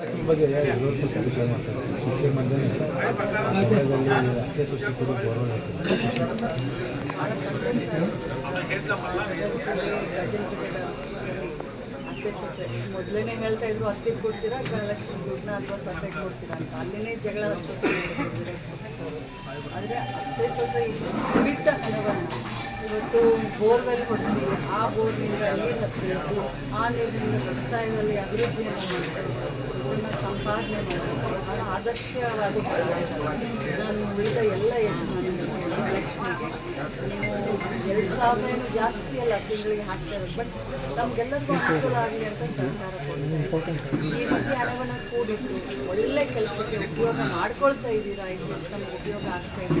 ಬಗ್ಗೆ ಅತ್ತೆ ಸೊಸೆ ಮೊದಲನೇ ಹೇಳ್ತಾ ಇದ್ರು ಅತ್ತೆ ಕೊಡ್ತೀರಾ ಗೃಹಲಕ್ಷ್ಮಿ ದುಡ್ಡನ್ನ ಅಥವಾ ಸೊಸೆ ಕೊಡ್ತೀರಾ ಅಂತ. ಅಲ್ಲಿನೇ ಜಗಳ ಹಚ್ಚೋದು. ಆದರೆ ಅತ್ತೆ ಸೊಸೆ ಬಿಟ್ಟ ಹಣವನ್ನು ಇವತ್ತು ಬೋರ್ವೆಲ್ ಹೊಡಿಸಿ ಆ ಬೋರ್ನಿಂದ ನೀರು ಹತ್ತಬೇಕು ಆ ನೀರಿನಿಂದ ವ್ಯವಸಾಯದಲ್ಲಿ ಅಭಿವೃದ್ಧಿಯನ್ನು ಮಾಡಬೇಕು ಅದನ್ನು ಸಂಪಾದನೆ ಮಾಡಬೇಕು. ಬಹಳ ನಾನು ಉಳಿದ ಎಲ್ಲ ನೀವು ಎರಡು ಸಾವಿರ ಏನು ಜಾಸ್ತಿ ಅಲ್ಲ, ತಿಂಗಳಿಗೆ ಹಾಕ್ತಾ ಇರೋದು ಬಟ್ ನಮಗೆಲ್ಲರಿಗೂ ಅನುಕೂಲ ಆಗಲಿ ಅಂತ ಸರ್ಕಾರ ಕೊಡ್ತಾರೆ ಈ ರೀತಿ ಹಣವನ್ನು ಕೂಡಿಟ್ಟು ಒಳ್ಳೆ ಕೆಲಸಕ್ಕೆ ಉಪಯೋಗ ಮಾಡ್ಕೊಳ್ತಾ ಇದ್ದೀರಾ? ಇದು ನಮ್ಗೆ ಉಪಯೋಗ ಆಗ್ತಾ ಇದೆ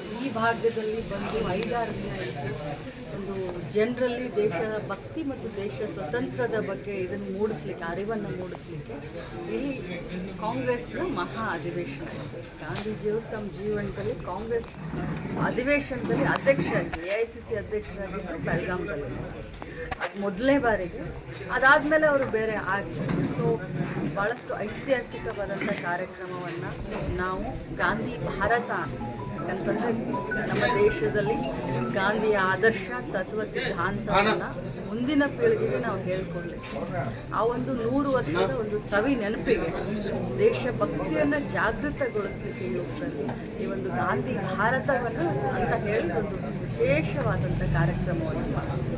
ಈ ಭಾಗದಲ್ಲಿ ಬಂದು ಐದಾರು ದಿನ ಇತ್ತು ಒಂದು ಜನರಲ್ಲಿ ದೇಶದ ಭಕ್ತಿ ಮತ್ತು ದೇಶ ಸ್ವತಂತ್ರದ ಬಗ್ಗೆ ಇದನ್ನು ಮೂಡಿಸ್ಲಿಕ್ಕೆ, ಅರಿವನ್ನು ಮೂಡಿಸ್ಲಿಕ್ಕೆ ಇಲ್ಲಿ ಕಾಂಗ್ರೆಸ್ನ ಮಹಾ ಅಧಿವೇಶನ ಇತ್ತು ಗಾಂಧೀಜಿಯವರು ತಮ್ಮ ಜೀವನದಲ್ಲಿ ಕಾಂಗ್ರೆಸ್ ಅಧಿವೇಶನದಲ್ಲಿ ಅಧ್ಯಕ್ಷರಾಗಿ ಎ ಐ ಸಿ ಸಿ ಅಧ್ಯಕ್ಷರಾಗಿದ್ದು ಬೆಳಗಾಂದಲ್ಲಿ ಅದು ಮೊದಲನೇ ಬಾರಿಗೆ. ಅದಾದಮೇಲೆ ಅವರು ಬೇರೆ ಆಗಿ ಸೊ ಭಾಳಷ್ಟು ಐತಿಹಾಸಿಕವಾದಂಥ ಕಾರ್ಯಕ್ರಮವನ್ನು ನಾವು ಗಾಂಧಿ ಭಾರತ ಯಾಕಂತಂದರೆ ನಮ್ಮ ದೇಶದಲ್ಲಿ ಗಾಂಧಿಯ ಆದರ್ಶ ತತ್ವ ಸಿದ್ಧಾಂತವನ್ನು ಮುಂದಿನ ಪೀಳಿಗೆಗೆ ನಾವು ಹೇಳ್ಕೊಡ್ಲಿಕ್ಕೆ. ಆ ಒಂದು ನೂರು ವರ್ಷದ ಒಂದು ಸವಿ ನೆನಪಿಗೆ ದೇಶಭಕ್ತಿಯನ್ನು ಜಾಗೃತಗೊಳಿಸ್ಲಿಕ್ಕೆ ಯುವಕರಲ್ಲಿ ಈ ಒಂದು ಗಾಂಧಿ ಭಾರತವನ್ನು ಅಂತ ಹೇಳಿ ಒಂದು ವಿಶೇಷವಾದಂಥ ಕಾರ್ಯಕ್ರಮವನ್ನು ಮಾಡಿದ್ರು